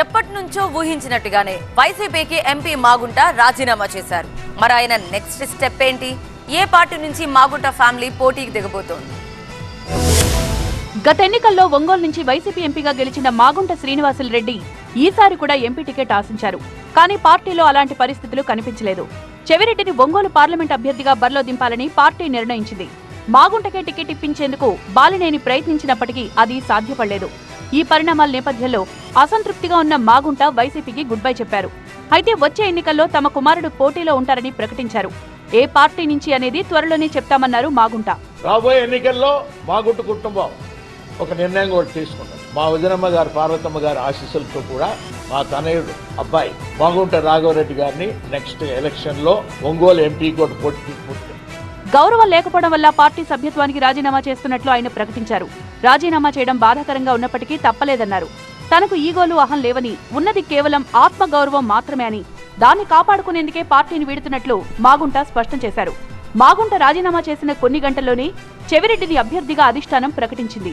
ఎప్పటి నుంచో ఊహించినట్టుగానే వైసీపీకి ఎంపీ మాగుంట రాజీనామా చేశారు. మరి ఆయన నెక్స్ట్ స్టెప్ ఏంటి? ఏ పార్టీ నుంచి మాగుంట ఫ్యామిలీ పోటీకి దిగబోతోంది? గత ఎన్నికల్లో ఒంగోలు నుంచి వైసీపీ ఎంపీగా గెలిచిన మాగుంట శ్రీనివాసులు రెడ్డి ఈసారి కూడా ఎంపీ టికెట్ ఆశించారు. కానీ పార్టీలో అలాంటి పరిస్థితులు కనిపించలేదు. చెవిరెడ్డిని ఒంగోలు పార్లమెంట్ అభ్యర్థిగా బరిలో దింపాలని పార్టీ నిర్ణయించింది. మాగుంటకే టికెట్ ఇప్పించేందుకు బాలినేని ప్రయత్నించినప్పటికీ అది సాధ్యపడలేదు. ఈ పరిణామాల నేపథ్యంలో అసంతృప్తిగా ఉన్న మాగుంట వైసీపీకి గుడ్ బై చెప్పారు. అయితే వచ్చే ఎన్నికల్లో తమ కుమారుడు పోటీలో ఉంటారని ప్రకటించారు. ఏ పార్టీ నుంచి అనేది త్వరలోనే చెప్తామన్నారు మాగుంట. రాబోయే ఎన్నికల్లో మాగుంటు కుటుంబం ఒక నిర్ణయం కూడా తీసుకున్నారు మా వదినమ్మ గారు పార్వతమ్మ గారి ఆశీస్సులతో కూడా మా తనయుడు అబ్బాయి మాగుంట రాఘవరెడ్డి గారిని నెక్స్ట్ ఎలక్షన్లో ఒంగోలు ఎంపీ కూడా పోటీ గౌరవం లేకపోవడం వల్ల పార్టీ సభ్యత్వానికి రాజీనామా చేస్తున్నట్లు ఆయన ప్రకటించారు. రాజీనామా చేయడం బాధాకరంగా ఉన్నప్పటికీ తప్పలేదన్నారు. తనకు ఈగోలు అహం లేవని ఉన్నది కేవలం ఆత్మగౌరవం మాత్రమే అని. దాన్ని కాపాడుకునేందుకే పార్టీని వీడుతున్నట్లు మాగుంట స్పష్టం చేశారు. మాగుంట రాజీనామా చేసిన కొన్ని గంటల్లోనే చెవిరెడ్డిని అభ్యర్థిగా అధిష్టానం ప్రకటించింది.